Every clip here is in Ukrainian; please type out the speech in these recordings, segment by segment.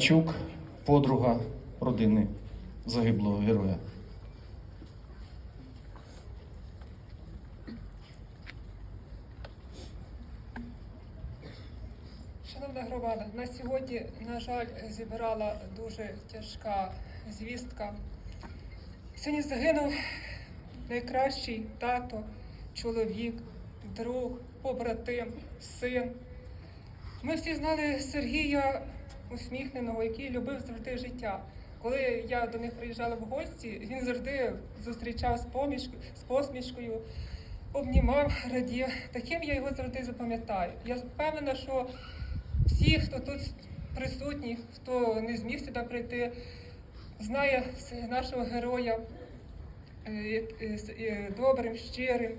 Чук, подруга родини загиблого героя. Шановна громада, на сьогодні, на жаль, зібрала дуже тяжка звістка. Сьогодні загинув найкращий тато, чоловік, друг, побратим, син. Ми всі знали Сергія усміхненого, який любив завжди життя. Коли я до них приїжджала в гості, він завжди зустрічав з, поміж- з посмішкою, обнімав, радів. Таким я його завжди запам'ятаю. Я впевнена, що всі, хто тут присутній, хто не зміг сюди прийти, знає нашого героя е, е, е, добрим, щирим,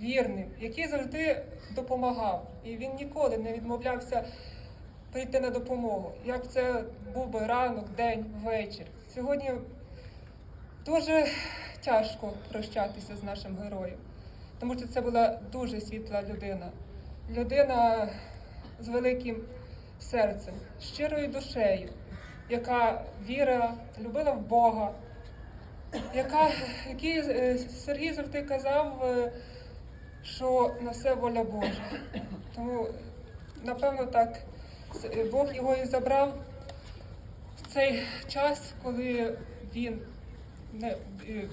вірним, який завжди допомагав. І він ніколи не відмовлявся прийти на допомогу. Як це був би ранок, день, вечір. Сьогодні дуже тяжко прощатися з нашим героєм, тому що це була дуже світла людина. Людина з великим серцем, щирою душею, яка вірила, любила в Бога, яка, який е, Сергій завжди казав, е, що на все воля Божа. Тому, напевно, так Бог його і забрав в цей час, коли він не, е,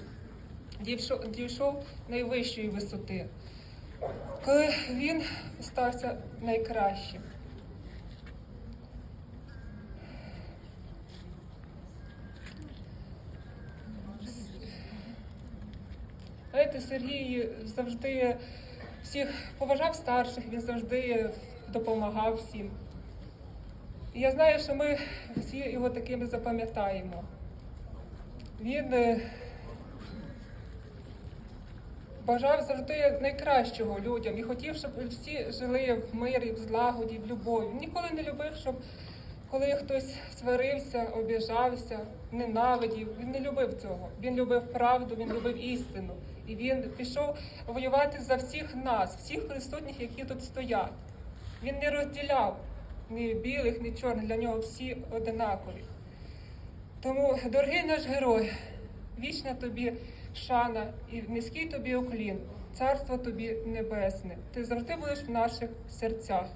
дійшов, дійшов найвищої висоти, коли він стався найкращим. Знаєте, Сергій завжди всіх поважав старших, він завжди допомагав всім. І я знаю, що ми всі його такими запам'ятаємо. Він е, бажав завжди найкращого людям і хотів, щоб всі жили в мирі, в злагоді, в любові. Він ніколи не любив, щоб коли хтось сварився, обіжався, ненавидів. Він не любив цього. Він любив правду, він любив істину. І він пішов воювати за всіх нас, всіх присутніх, які тут стоять. Він не розділяв ні білих, ні чорних, для нього всі одинакові. Тому, дорогий наш герой, вічна тобі шана і низький тобі уклін, царство тобі небесне. Ти завжди будеш в наших серцях.